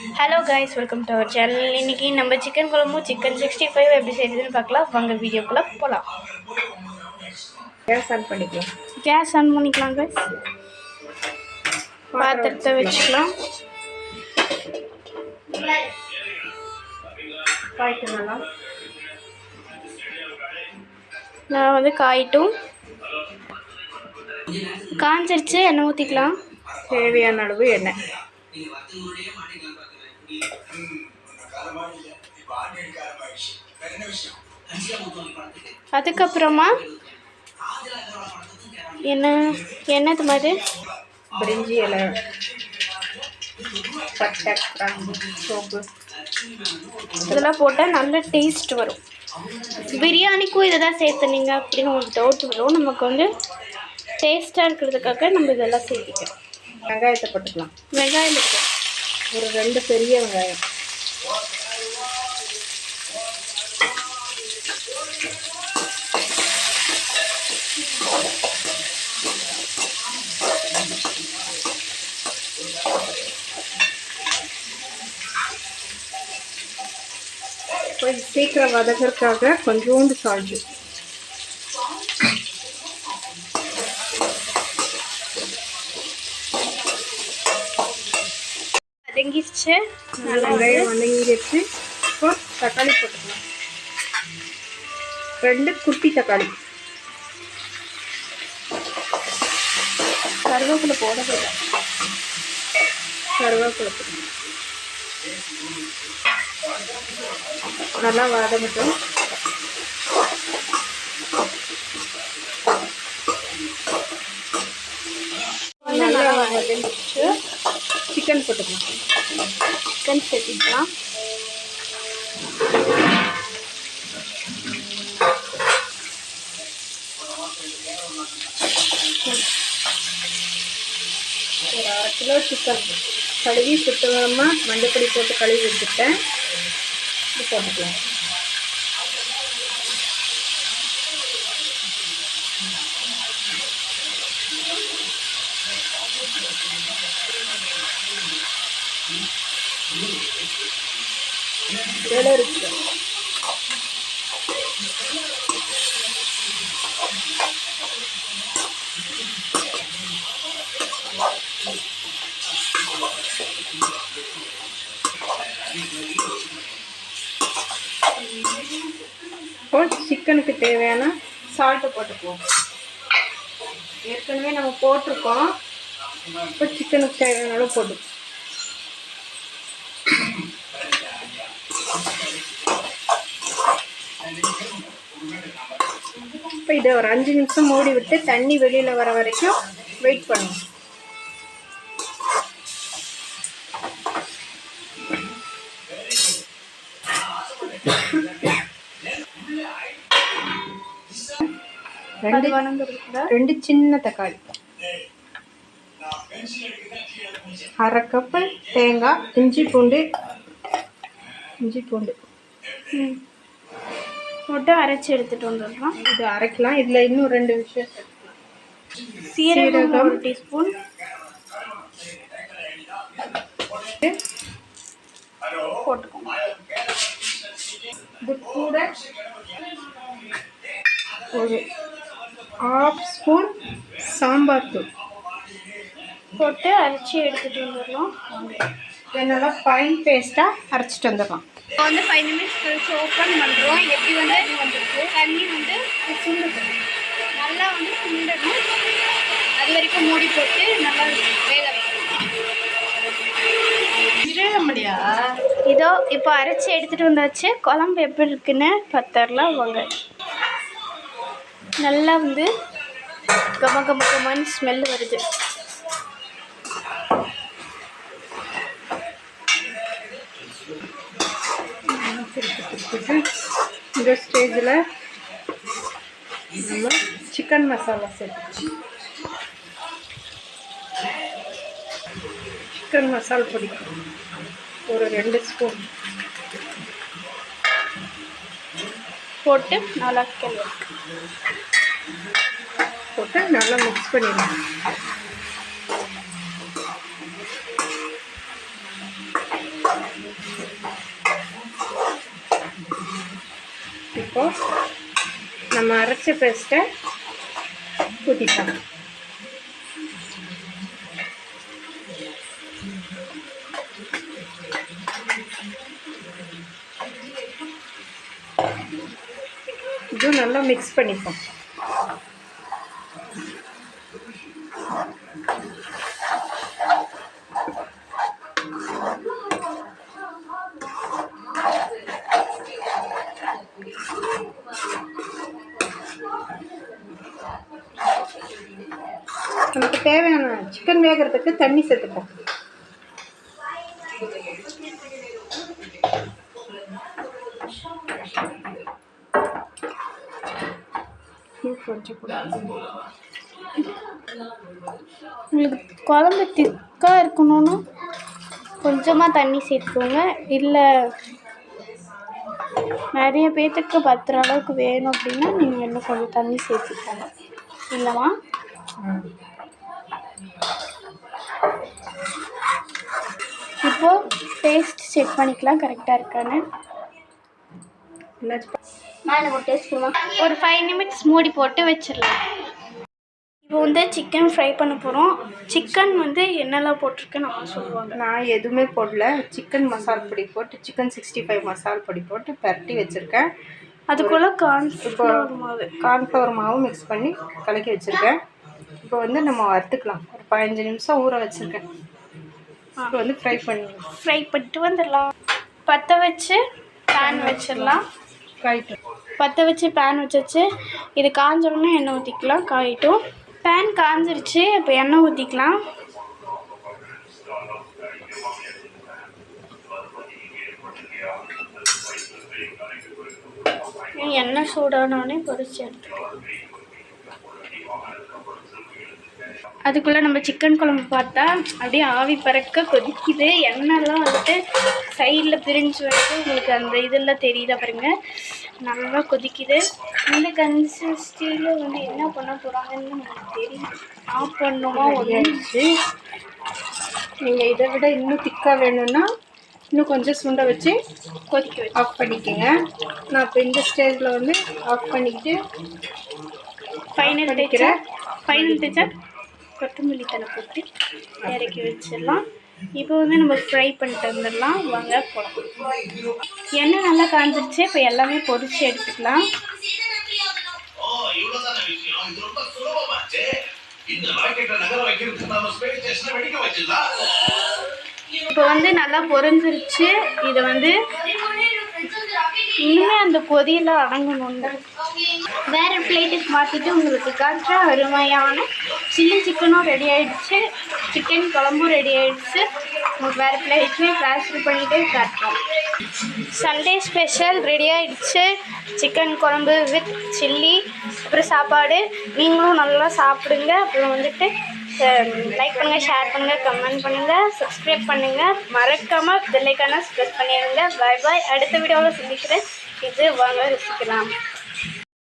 Hello guys welcome to our channel இன்னைக்கு நம்ம chicken குழம்பு சிக்கன் சிக்ஸ்டி ஃபைவ் எப்படி செய்யுதுன்னு பார்க்கலாம். வாங்க வீடியோக்குள்ளே போகலாம் கேஸ் ஆன் பண்ணிக்கலாம். கேஸ் ஆன் பண்ணிக்கலாம் கைஸ் பாத்திரத்தை வச்சுக்கலாம். நான் வந்து காயிட்டும். காஞ்சிருச்சு எண்ணெய் ஊற்றிக்கலாம் தேவையான அளவு எண்ணெய். அதுக்கப்புறமா? என்ன? என்னது மாதிரி பிரிஞ்சி இலை. பட்டை கிராம்பு சோப்பு இதெல்லாம் போட்டால் நல்ல டேஸ்ட் வரும். பிரியாணிக்கும் இதை தான் சேர்த்துனீங்க அப்படின்னு உங்களுக்கு டவுட் வரும். நமக்கு வந்து டேஸ்ட்டாக இருக்கிறதுக்காக நம்ம இதெல்லாம் சேர்த்திக்கிறோம் வெங்காயத்தை போட்டுக்கலாம். வெங்காயம் ஒரு ரெண்டு பெரிய வெங்காயம். கொஞ்சம் சீக்கிரம் வதக்கிறதுக்காக கொஞ்சோண்டு சால்ட்டு வதங்கிருச்சு. நல்லா வதங்கிடுச்சு இப்போ தக்காளி போட்டுக்கலாம். ரெண்டு குட்டி தக்காளி. கருவேப்பிலை போடவே இல்லை. கருவேப்பிலை. நல்லா வதங்கட்டும். நல்லா வதங்கிடுச்சு. சிக்கன் போட்டுக்கலாம். சிக்கன் சேர்த்திக்கலாம் கிலோ சிக்கன் கழுவி சுத்தமாக மஞ்சப்பொடி போட்டு கழுவி வச்சுட்டேன் இது போட்டுக்கலாம். இலை இருக்கு. இப்போ சிக்கனுக்கு தேவையான சால்ட்டு போட்டுக்குவோம். ஏற்கனவே நம்ம போட்டிருக்கோம். இப்போ சிக்கனுக்கு தேவையான அளவு போட்டு இப்போ இதை ஒரு அஞ்சு நிமிஷம் மூடி விட்டு தண்ணி வெளியில் வர வரைக்கும் வெயிட் பண்ணுவோம். ரெண்டு ரெண்டு சின்ன தக்காளி. அரை கப்பு தேங்காய் இஞ்சி பூண்டு. இஞ்சி பூண்டு. போட்டு அரைச்சி எடுத்துட்டு வந்துடலாம் இது அரைக்கலாம். இதில் இன்னும் ரெண்டு விஷயம் சீரகம் சீரகம். ஒரு டீஸ்பூன். போட்டுக்கோங்க. இது கூட ஒரு ஆஃப் ஸ்பூன் சாம்பார் தூள். போட்டு அரைச்சி எடுத்துட்டு வந்துடலாம். இதை நல்லா ஃபைன் பேஸ்ட்டாக அரைச்சிட்டு வந்துடலாம். இப்போ வந்து ஃபைவ் மினிட்ஸ் கழிச்சு ஓப்பன் பண்ணுறோம் எப்படி வந்து வந்துருக்கு? தண்ணி வந்து சுண்டணும். நல்லா வந்து சுண்டணும். அது வரைக்கும் மூடி போட்டு நல்லா வேக இதோ இப்போ அரைச்சி எடுத்துகிட்டு வந்தாச்சு. குழம்பு எப்படி இருக்குன்னு பத்தரலாம் வாங்க. நல்லா வந்து கம கம கமான்னு ஸ்மெல் வருது. இந்த ஸ்டேஜில் நம்ம சிக்கன் மசாலா சேர்த்து சிக்கன் மசாலா பொடி. ஒரு ரெண்டு ஸ்பூன் போட்டு நல்லா கிளறி போட்டு நல்லா மிக்ஸ் பண்ணிடலாம் இப்போது நம்ம அரைச்ச பேஸ்ட்டை ஊற்றிக்கலாம் ரெண்டையும் நல்லா மிக்ஸ் பண்ணிப்போம். நமக்கு தேவையான சிக்கன் வேகிறதுக்கு தண்ணி சேர்த்துப்போம். இன்னும் கொஞ்சம் கூட உங்களுக்கு குழம்பு திக்காக இருக்கணும்னா கொஞ்சமாக தண்ணி சேர்த்துக்கோங்க. இல்லை நிறைய பேர்த்துக்கு பத்துற அளவுக்கு வேணும் அப்படின்னா நீங்கள் இன்னும் கொஞ்சம் தண்ணி சேர்த்துக்கோங்க. இல்லைம்மா? இப்போ டேஸ்ட் செக் பண்ணிக்கலாம். கரெக்டாக இருக்கான்னு. மேலே ஒரு டேஸ்ட் கொடுமா? ஒரு ஃபைவ் நிமிட்ஸ் மூடி போட்டு வச்சிடலாம். இப்போ வந்து சிக்கன் ஃப்ரை பண்ண போகிறோம் சிக்கன் வந்து என்னெல்லாம் போட்டிருக்கு நம்ம சொல்லுவாங்க. நான் எதுவுமே போடல. சிக்கன் மசால் பொடி போட்டு சிக்கன் சிக்ஸ்டி ஃபைவ் மசால் பொடி போட்டு பரட்டி வச்சுருக்கேன். அதுக்குள்ளே கார்ன்ஃப்ளவர் மாவு கார்ன்ஃப்ளவர் மாவு மிக்ஸ் பண்ணி கலக்கி வச்சுருக்கேன். இப்போ வந்து நம்ம வறுத்துக்கலாம். ஒரு பதினஞ்சு நிமிஷம் ஊற வச்சுருக்கேன். இப்போ வந்து ஃப்ரை பண்ணிடலாம் ஃப்ரை பண்ணிட்டு வந்துடலாம். பற்ற வச்சு பேன் வச்சிடலாம். காயிட்டு பற்ற வச்சு பேன் வச்சாச்சு. இது காஞ்சோடனே எண்ணெய் ஊற்றிக்கலாம் காயிட்டும். பேன் காஞ்சிருச்சு இப்போ எண்ணெய் ஊற்றிக்கலாம் எண்ணெய் சூடானோடனே பொரிச்சு எடுத்துக்கலாம். அதுக்குள்ளே நம்ம சிக்கன் குழம்பு பார்த்தா அப்படியே ஆவி பறக்க கொதிக்குது. எண்ணெய்லாம் வந்துட்டு சைடில் பிரிஞ்சு வந்து உங்களுக்கு அந்த இதெல்லாம் தெரியுதா பாருங்கள் நல்லா கொதிக்குது. இந்த கன்சிஸ்டியில் வந்து என்ன பண்ண போகிறாங்கன்னு நமக்கு தெரியும். ஆஃப் பண்ணுமா ஒன்று ஆயிடுச்சு நீங்கள் இதை விட இன்னும் திக்காக வேணும்னா இன்னும் கொஞ்சம் சுண்ட வச்சு கொதிக்க ஆஃப் பண்ணிக்கோங்க. நான் இப்போ இந்த ஸ்டேஜில் வந்து ஆஃப் பண்ணிக்கிட்டு ஃபைனல் தேய்ச்சா ஃபைனல் தேய்ச்சா கொத்தமல்லி தலை போட்டு இறக்கி வச்சிடலாம். இப்போ வந்து நம்ம ஃப்ரை பண்ணிட்டு வந்துடலாம். வாங்க போகலாம் எண்ணெய் நல்லா காஞ்சிருச்சு. இப்போ எல்லாமே பொரிச்சு எடுத்துக்கலாம். இப்போ வந்து நல்லா பொரிஞ்சிருச்சு. இதை வந்து இன்னுமே அந்த கொதியில் அடங்கணும் வேறு பிளேட்டுக்கு மாற்றிட்டு உங்களுக்கு காட்டுற அருமையான சில்லி சிக்கனும் ரெடி ஆயிடுச்சு. சிக்கன் குழம்பும் ரெடி ஆயிடுச்சு. உங்களுக்கு வேறு பிளேட்லேயே ட்ரான்ஸ்ஃபர் பண்ணிகிட்டே காட்டுறோம் சண்டே ஸ்பெஷல் ரெடி ஆயிடுச்சு. சிக்கன் குழம்பு வித் சில்லி அப்புறம் சாப்பாடு. நீங்களும் நல்லா சாப்பிடுங்க. அப்புறம் வந்துட்டு லைக் பண்ணுங்கள் ஷேர் பண்ணுங்கள் கமெண்ட் பண்ணுங்கள் சப்ஸ்கிரைப் பண்ணுங்கள் மறக்காமல் பெல்லைக்கான ப்ரெஸ் பண்ணிடுங்க பாய் பாய் அடுத்த வீடியோவில் சந்திக்கிறேன். இது வாங்க ரசிக்கலாம்.